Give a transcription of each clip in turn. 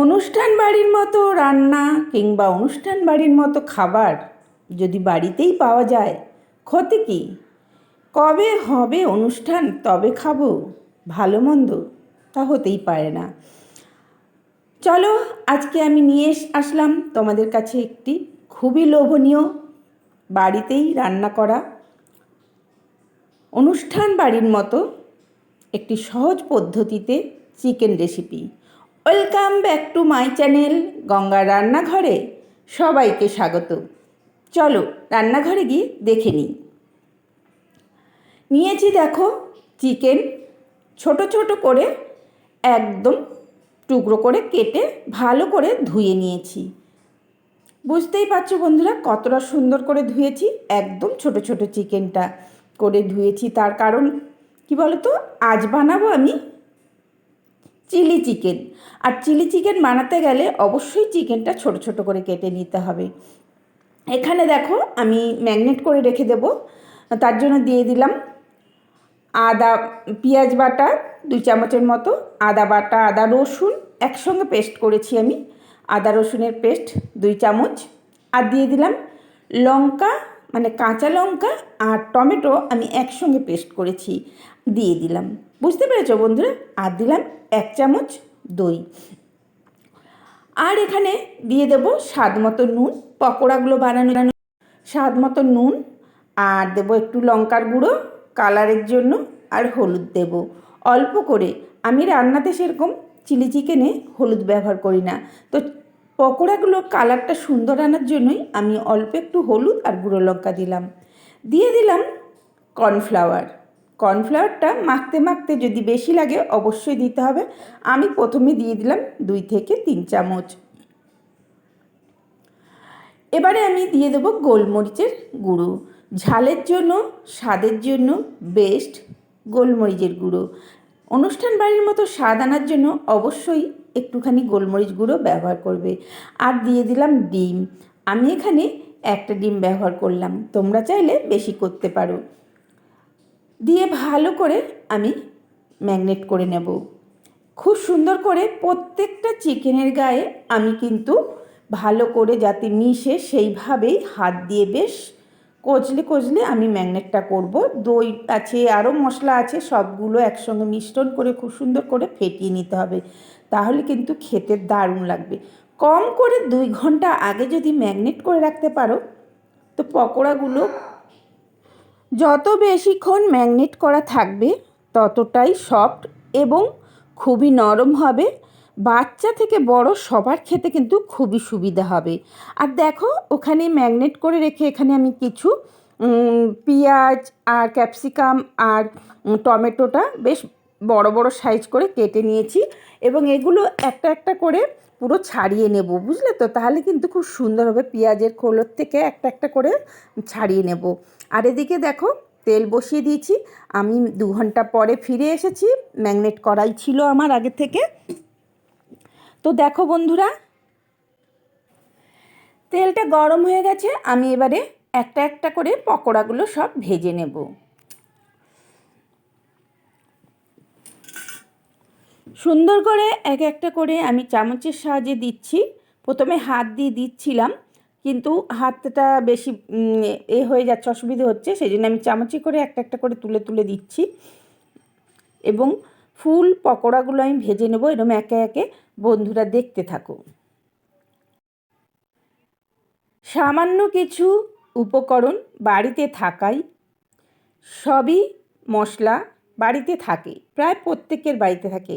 অনুষ্ঠান বাড়ির মতো রান্না কিংবা অনুষ্ঠান বাড়ির মতো খাবার যদি বাড়িতেই পাওয়া যায়, ক্ষতি কি? কবে হবে অনুষ্ঠান, তবে খাব, ভালো মন্দ তা হতেই পারে না। চলো, আজকে আমি নিয়ে আসলাম তোমাদের কাছে একটি খুবই লোভনীয় বাড়িতেই রান্না করা অনুষ্ঠান বাড়ির মতো একটি সহজ পদ্ধতিতে chicken recipe. Welcome back to my channel Ganga রান্নাঘরে সবাইকে স্বাগত। চলো রান্নাঘরে গিয়ে দেখে নিই। নিয়েছি দেখো চিকেন, ছোট ছোট করে একদম টুকরো করে কেটে ভালো করে ধুয়ে নিয়েছি। বুঝতেই পারছ বন্ধুরা কতটা সুন্দর করে ধুয়েছি, একদম ছোট ছোট চিকেনটা করে ধুয়েছি। তার কারণ কি বলতো? আজ বানাবো আমি চিলি চিকেন। আর চিলি চিকেন বানাতে গেলে অবশ্যই চিকেনটা ছোট ছোট করে কেটে নিতে হবে। এখানে দেখো আমি ম্যাগনেট করে রেখে দেবো। তার জন্য দিয়ে দিলাম আদা, পেঁয়াজ বাটা দুই চামচের মতো, আদা বাটা, আদা রসুন একসঙ্গে পেস্ট করেছি আমি। আদা রসুনের পেস্ট দুই চামচ। আর দিয়ে দিলাম লঙ্কা মানে কাঁচা লঙ্কা আর টমেটো আমি একসঙ্গে পেস্ট করেছি, দিয়ে দিলাম। বুঝতে পেরেছ বন্ধুরা? আর দিলাম এক চামচ দই। আর এখানে দিয়ে দেবো স্বাদ মতো নুন, পকোড়াগুলো বানানো স্বাদ মতো নুন আর দেবো একটু লঙ্কার গুঁড়ো, কালারের জন্য আর হলুদ দেব। অল্প করে, আমি রান্নাতে সেরকম চিলি চিকেনে হলুদ ব্যবহার করি না। তো পকোড়াগুলো কালারটা সুন্দর আনার জন্যই আমি অল্প একটু হলুদ আর গুঁড়ো লঙ্কা দিলাম। দিয়ে দিলাম কর্নফ্লাওয়ার। কর্নফ্লাওয়ারটা মাখতে মাখতে যদি বেশি লাগে অবশ্যই দিতে হবে। আমি প্রথমে দিয়ে দিলাম দুই থেকে তিন চামচ। এবারে আমি দিয়ে দেবো গোলমরিচের গুঁড়ো। ঝালের জন্য, স্বাদের জন্য বেস্ট গোলমরিচের গুঁড়ো। অনুষ্ঠান বাড়ির মতো স্বাদ আনার জন্য অবশ্যই একটুখানি গোলমরিচ গুঁড়ো ব্যবহার করবে। আর দিয়ে দিলাম ডিম। আমি এখানে একটা ডিম ব্যবহার করলাম। তোমরা চাইলে বেশি করতে পারো। দিয়ে ভালো করে আমি ম্যাগনেট করে নেব। খুব সুন্দর করে প্রত্যেকটা চিকেনের গায়ে আমি কিন্তু ভালো করে যাতে মিশে সেইভাবেই হাত দিয়ে বেশ কচলে কচলে আমি ম্যাগনেটটা করব। দই আছে, আরও মশলা আছে, সবগুলো একসঙ্গে মিশ্রণ করে খুব সুন্দর করে ফেটিয়ে নিতে হবে। তাহলে কিন্তু খেতে দারুণ লাগবে। কম করে দুই ঘণ্টা আগে যদি ম্যাগনেট করে রাখতে পারো, তো পকোড়াগুলো যত বেশিক্ষণ ম্যাগনেট করা থাকবে, ততটাই সফট এবং খুবই নরম হবে। বাচ্চা থেকে বড় সবার খেতে কিন্তু খুবই সুবিধা হবে। আর দেখো, ওখানে ম্যাগনেট করে রেখে এখানে আমি কিছু পেঁয়াজ আর ক্যাপসিকাম আর টমেটোটা বেশ বড় বড় সাইজ করে কেটে নিয়েছি এবং এগুলো একটা একটা করে পুরো ছাড়িয়ে নেব, বুঝলে তো? তাহলে কিন্তু খুব সুন্দর হবে পেঁয়াজের খোলর থেকে একটা একটা করে ছাড়িয়ে নেব। আর এদিকে দেখো, তেল বসিয়ে দিয়েছি। আমি দু ঘণ্টা পরে ফিরে এসেছি, ম্যাগনেট করাই ছিল আমার আগে থেকে। তো দেখো বন্ধুরা, তেলটা গরম হয়ে গেছে, আমি এবারে একটা একটা করে পকোড়াগুলো সব ভেজে নেব। সুন্দর করে এক একটা করে আমি চামচের সাহায্যে দিচ্ছি। প্রথমে হাত দিয়ে দিচ্ছিলাম, কিন্তু হাতটা বেশি এ হয়ে যাচ্ছে, অসুবিধে হচ্ছে সেই জন্য আমি চামচে করে একটা একটা করে তুলে তুলে দিচ্ছি। এবং ফুল পকোড়াগুলো আমি ভেজে নেব এরকম একে একে বন্ধুরা দেখতে থাকো। সামান্য কিছু উপকরণ বাড়িতে থাকাই, সবই মশলা বাড়িতে থাকে, প্রায় প্রত্যেকের বাড়িতে থাকে।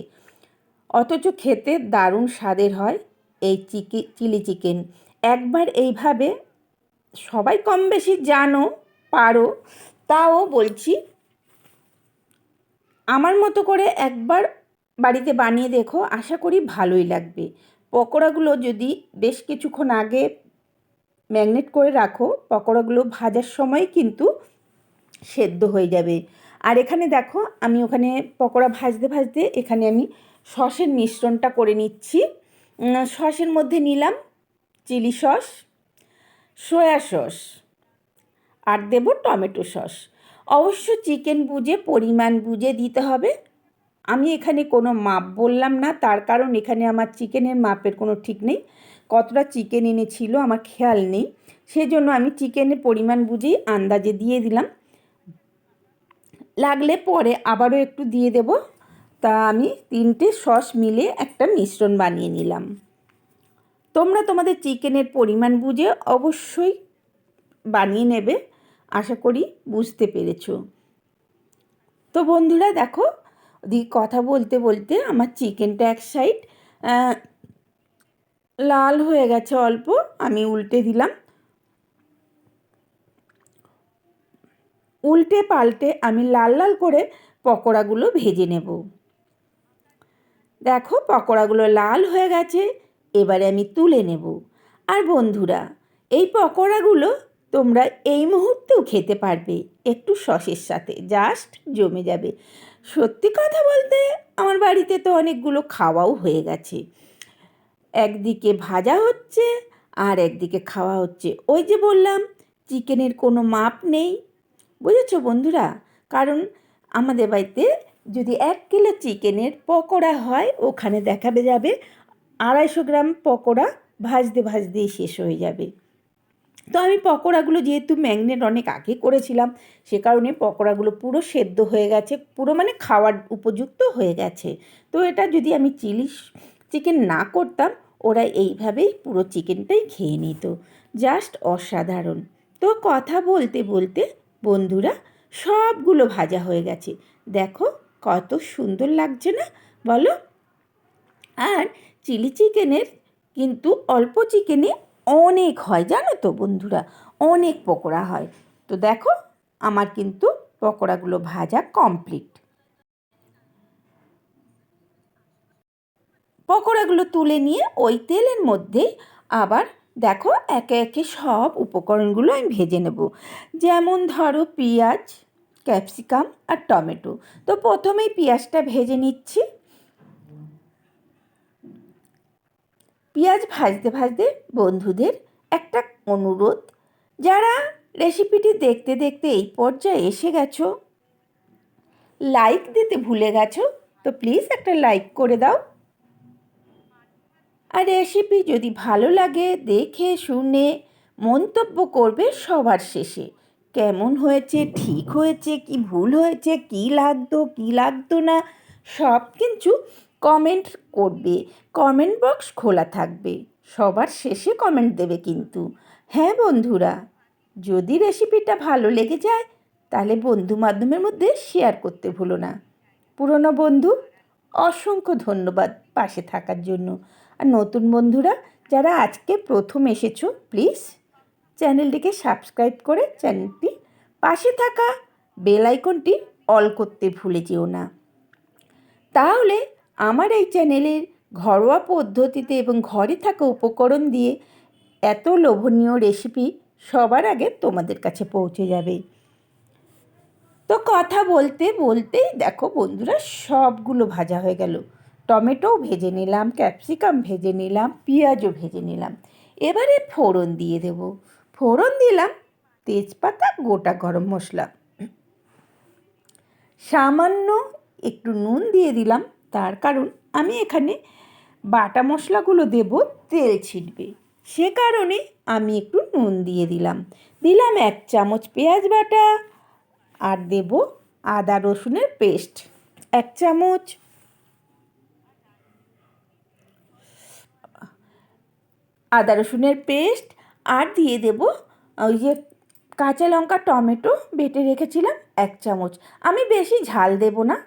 অথচ খেতে দারুণ স্বাদের হয় এই চিকি, চিলি চিকেন। একবার এইভাবে সবাই কম বেশি জানো, পারো, তাও বলছি, আমার মতো করে একবার বাড়িতে বানিয়ে দেখো, আশা করি ভালোই লাগবে। পকোড়াগুলো যদি বেশ কিছুক্ষণ আগে ম্যাগনেট করে রাখো, পকোড়াগুলো ভাজার সময় কিন্তু সেদ্ধ হয়ে যাবে। আর এখানে দেখো, আমি ওখানে পকোড়া ভাজতে ভাজতে এখানে আমি সসের মিশ্রণটা করে নিচ্ছি। সসের মধ্যে নিলাম চিলি সস, সয়া সস আর দেব টমেটো সস। অবশ্য চিকেন বুঝে, পরিমাণ বুঝে দিতে হবে। আমি এখানে কোনো মাপ বললাম না, তার কারণ এখানে আমার চিকেনের মাপের কোনো ঠিক নেই। কতটা চিকেন এনেছিল আমার খেয়াল নেই। সেজন্য আমি চিকেনের পরিমাণ বুঝেই আন্দাজে দিয়ে দিলাম। লাগলে পরে আবারও একটু দিয়ে দেব। তা আমি তিনটে সস মিলে একটা মিশ্রণ বানিয়ে নিলাম। তোমরা তোমাদের চিকেনের পরিমাণ বুঝে অবশ্যই বানিয়ে নেবে, আশা করি বুঝতে পেরেছ। তো বন্ধুরা দেখো, দি কথা বলতে বলতে আমার চিকেনটা এক সাইড লাল হয়ে গেছে অল্প, আমি উল্টে দিলাম। উল্টে পাল্টে আমি লাল লাল করে পকোড়াগুলো ভেজে নেব। দেখো পকোড়াগুলো লাল হয়ে গেছে, এবারে আমি তুলে নেব। আর বন্ধুরা, এই পকোড়াগুলো তোমরা এই মুহূর্তেও খেতে পারবে, একটু সসের সাথে জাস্ট জমে যাবে। সত্যি কথা বলতে, আমার বাড়িতে তো অনেকগুলো খাওয়াও হয়ে গেছে। একদিকে ভাজা হচ্ছে, আর একদিকে খাওয়া হচ্ছে। ওই যে বললাম চিকেনের কোনো মাপ নেই। বুঝেছ বন্ধুরা? কারণ আমাদের বাড়িতে যদি এক কিলো চিকেনের পকোড়া হয়, ওখানে দেখাবে যাবে আড়াইশো গ্রাম পকোড়া ভাজতে ভাজতেই শেষ হয়ে যাবে। তো আমি পকোড়াগুলো যেহেতু ম্যাগনেট অনেক আগে করেছিলাম, সে কারণে পকোড়াগুলো পুরো সেদ্ধ হয়ে গেছে, পুরো মানে খাওয়ার উপযুক্ত হয়ে গেছে। তো এটা যদি আমি চিলি চিকেন না করতাম, ওরা এইভাবেই পুরো চিকেনটাই খেয়ে নিত। জাস্ট অসাধারণ। তো কথা বলতে বলতে বন্ধুরা, সবগুলো ভাজা হয়ে গেছে। দেখো কত সুন্দর লাগছে না, বলো? আর চিলি চিকেনের কিন্তু অল্প চিকেনে অনেক হয়, জানো তো বন্ধুরা? অনেক পকোড়া হয়। তো দেখো, আমার কিন্তু পকোড়াগুলো ভাজা কমপ্লিট পকোড়াগুলো তুলে নিয়ে ওই তেলের মধ্যেই আবার দেখো, একে একে সব উপকরণগুলো আমি ভেজে নেব। যেমন ধরো পেঁয়াজ ক্যাপসিকাম আর টমেটো। তো প্রথমেই পেঁয়াজটা ভেজে নিচ্ছি। পেঁয়াজ ভাজতে ভাজতে বন্ধুদের একটা অনুরোধ। যারা রেসিপিটি দেখতে দেখতে এই পর্যায়ে এসে গেছো, লাইক দিতে ভুলে গেছো, তো প্লিজ একটা লাইক করে দাও। আর রেসিপি যদি ভালো লাগে, দেখে শুনে মন্তব্য করবে সবার শেষে। কেমন হয়েছে, ঠিক হয়েছে, কি ভুল হয়েছে, কি লাগতো কি লাগতো না, সব কিছু কমেন্ট করবে। কমেন্ট বক্স খোলা থাকবে। সবার শেষে কমেন্ট দেবে কিন্তু। হ্যাঁ বন্ধুরা, যদি রেসিপিটা ভালো লেগে যায়, তাহলে বন্ধু মাধ্যমের মধ্যে শেয়ার করতে ভুলো না। পুরনো বন্ধু, অসংখ্য ধন্যবাদ পাশে থাকার জন্য। আর নতুন বন্ধুরা, যারা আজকে প্রথম এসেছ প্লিজ চ্যানেলটিকে সাবস্ক্রাইব করে চ্যানেলটি পাশে থাকা বেল আইকনটি অল করতে ভুলে যেও না। তাহলে আমার এই চ্যানেলের ঘরোয়া পদ্ধতিতে এবং ঘরে থাকা উপকরণ দিয়ে এত লোভনীয় রেসিপি সবার আগে তোমাদের কাছে পৌঁছে যাবে। তো কথা বলতে বলতেই দেখো বন্ধুরা সবগুলো ভাজা হয়ে গেল। টমেটোও ভেজে নিলাম, ক্যাপসিকাম ভেজে নিলাম, পেঁয়াজও ভেজে নিলাম। এবারে ফোড়ন দিয়ে দেব। ফোড়ন দিলাম, তেজপাতা, গোটা গরম মশলা। সামান্য একটু নুন দিয়ে দিলাম, তার কারণ আমি এখানে বাটা মশলাগুলো দেব, তেল ছিটবে। সে কারণে আমি একটু নুন দিয়ে দিলাম। দিলাম এক চামচ পেঁয়াজ বাটা আর দেব আদা রসুনের পেস্ট। এক চামচ আদা রসুনের পেস্ট আর দিয়ে দেব ওই যে কাঁচা লঙ্কা, টমেটো বেটে রেখেছিলাম এক চামচ। আমি বেশি ঝাল দেব না,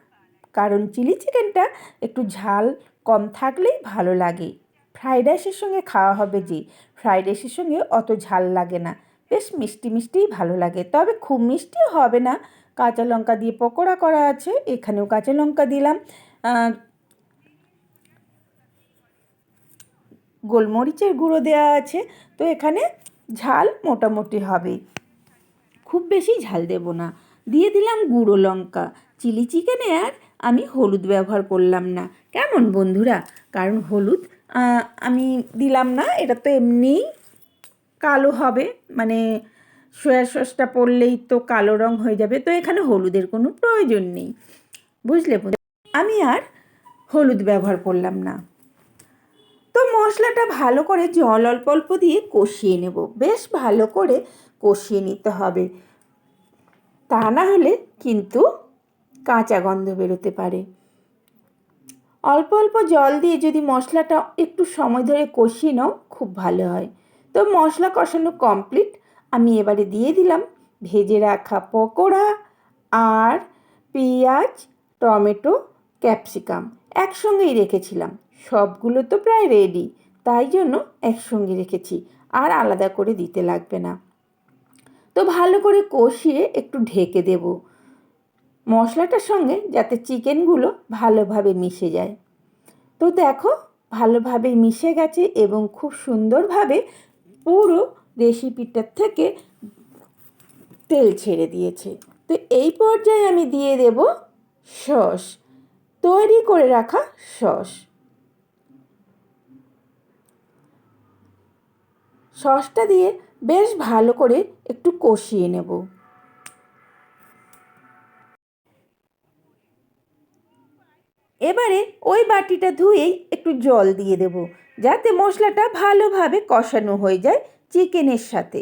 কারণ চিলি চিকেনটা একটু ঝাল কম থাকলেই ভালো লাগে। ফ্রাইড রাইসের সঙ্গে খাওয়া হবে যে, ফ্রাইড রাইসের সঙ্গে অত ঝাল লাগে না। বেশ মিষ্টি মিষ্টিই ভালো লাগে, তবে খুব মিষ্টিও হবে না। কাঁচা লঙ্কা দিয়ে পকোড়া করা আছে, এখানেও কাঁচা লঙ্কা দিলাম। গোলমরিচের গুঁড়ো দেওয়া আছে, তো এখানে ঝাল মোটামুটি হবে। খুব বেশি ঝাল দেব না। দিয়ে দিলাম গুঁড়ো লঙ্কা। চিলি চিকেনে আর আমি হলুদ ব্যবহার করলাম না। কেমন বন্ধুরা? কারণ হলুদ আমি দিলাম না, এটা তো এমনিই কালো হবে। মানে সয়া সসটা পড়লেই তো কালো রং হয়ে যাবে, তো এখানে হলুদের কোনো প্রয়োজন নেই। বুঝলে আমি আর হলুদ ব্যবহার করলাম না। তো মশলাটা ভালো করে জল অল্প অল্প দিয়ে কষিয়ে নেব। বেশ ভালো করে কষিয়ে নিতে হবে। তা না হলে কিন্তু কাঁচা গন্ধ বেরোতে পারে। অল্প অল্প জল দিয়ে যদি মশলাটা একটু সময় ধরে কষিয়ে নাও, খুব ভালো হয়। তো মশলা কষানো কমপ্লিট। আমি এবারে দিয়ে দিলাম ভেজে রাখা পকোড়া আর পেঁয়াজ, টমেটো, ক্যাপসিকাম একসঙ্গেই রেখেছিলাম। সবগুলো তো প্রায় রেডি তাই জন্য একসঙ্গে রেখেছি, আর আলাদা করে দিতে লাগবে না। তো ভালো করে কষিয়ে একটু ঢেকে দেব। মশলাটার সঙ্গে যাতে চিকেনগুলো ভালোভাবে মিশে যায়। তো দেখো, ভালোভাবে মিশে গেছে এবং খুব সুন্দরভাবে পুরো রেসিপিটার থেকে তেল ছেড়ে দিয়েছে। তো এই পর্যায়ে আমি দিয়ে দেব সস, তৈরি করে রাখা সস। সসটা দিয়ে বেশ ভালো করে একটু কষিয়ে নেব। এবারে ওই বাটিটা ধুয়েই একটু জল দিয়ে দেব, যাতে মশলাটা ভালোভাবে কষানো হয়ে যায় চিকেনের সাথে।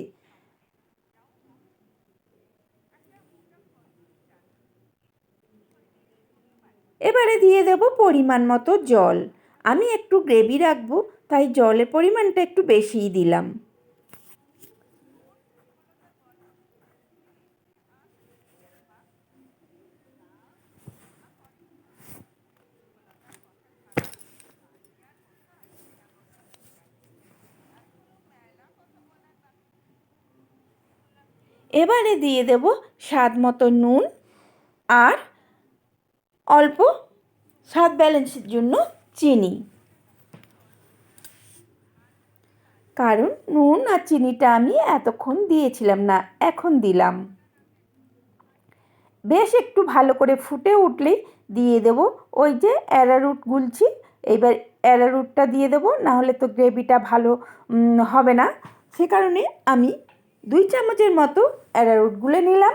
এবারে দিয়ে দেব পরিমাণ মতো জল। আমি একটু গ্রেভি রাখব, তাই জলের পরিমাণটা একটু বেশিই দিলাম। এবারে দিয়ে দেব স্বাদ মতো নুন আর অল্প স্বাদ ব্যালেন্সের জন্য চিনি। কারণ নুন আর চিনিটা আমি এতক্ষণ দিয়েছিলাম না, এখন দিলাম। বেশ একটু ভালো করে ফুটে উঠলেই দিয়ে দেব ওই যে অ্যারারুট গুলছি, এবার অ্যারারুটটা দিয়ে দেবো, নাহলে তো গ্রেভিটা ভালো হবে না। সে কারণে আমি দুই চামচের মতো অ্যারারুট গুলে নিলাম।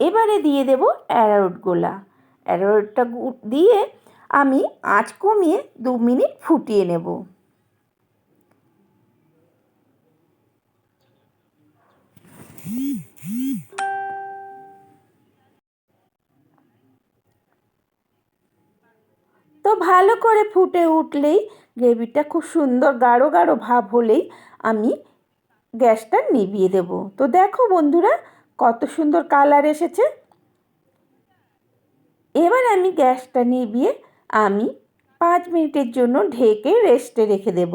এবারে দিয়ে দেব অ্যারারুট গোলা। অ্যারারুটটা দিয়ে আমি আঁচ কমিয়ে দু মিনিট ফুটিয়ে নেব। তো ভালো করে ফুটে উঠলেই গ্রেভিটা খুব সুন্দর গাঢ় গাঢ় ভাব হলেই আমি গ্যাসটা নিভিয়ে দেব। তো দেখো বন্ধুরা, কত সুন্দর কালার এসেছে। এবার আমি গ্যাসটা নিভিয়ে আমি পাঁচ মিনিটের জন্য ঢেকে রেস্টে রেখে দেব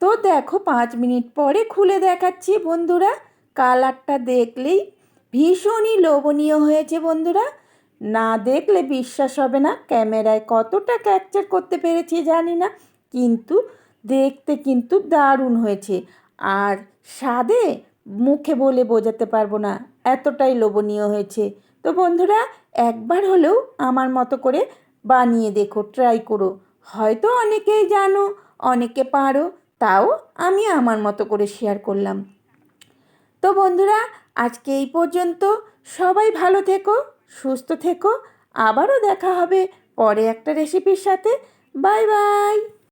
তো দেখো, পাঁচ মিনিট পরে খুলে দেখাচ্ছি বন্ধুরা। কালারটা দেখলেই ভীষণই লোভনীয় হয়েছে বন্ধুরা। না দেখলে বিশ্বাস হবে না, ক্যামেরায় কতটা ক্যাপচার করতে পেরেছি জানি না, কিন্তু দেখতে কিন্তু দারুণ হয়েছে। আর স্বাদে মুখে বলে বোঝাতে পারব না, এতটাই লোভনীয় হয়েছে। তো বন্ধুরা, একবার হলেও আমার মতো করে বানিয়ে দেখো ট্রাই করো। হয়তো অনেকেই জানো, অনেকে পারো তাও আমি আমার মতো করে শেয়ার করলাম। তো বন্ধুরা, আজকে এই পর্যন্ত। সবাই ভালো থেকো, সুস্থ থেকো। আবারও দেখা হবে পরে একটা রেসিপির সাথে। Bye bye